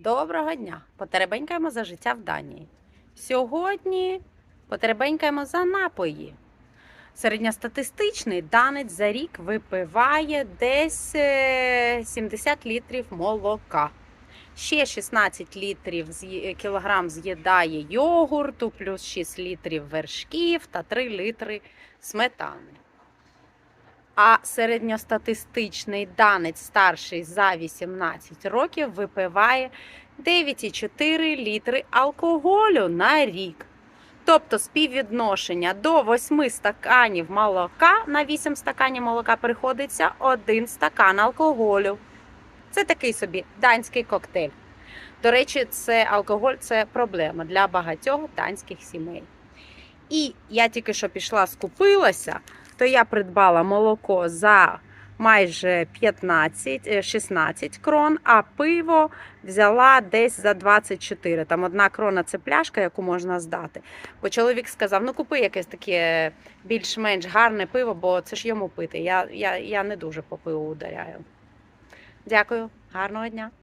Доброго дня! Потеребенькаємо за життя в Данії. Сьогодні потеребенькаємо за напої. Середньостатистичний данець за рік випиває десь е, 70 літрів молока. Ще 16 літрів кілограм з'їдає йогурту, плюс 6 літрів вершків та 3 літри сметани. А середньостатистичний данець старший за 18 років випиває 9,4 літри алкоголю на рік. Тобто співвідношення до 8 стаканів молока на 8 стаканів молока приходиться 1 стакан алкоголю. Це такий собі данський коктейль. До речі, це алкоголь це проблема для багатьох данських сімей. І я тільки що пішла, скупилася, то я придбала молоко за майже 15, е, 16 крон, а пиво взяла десь за 24. Там одна крона це пляшка, яку можна здати. Бо чоловік сказав: ну купи якесь таке більш-менш гарне пиво, бо це ж йому пити. Я, я, я не дуже по пиву ударяю. Дякую, гарного дня.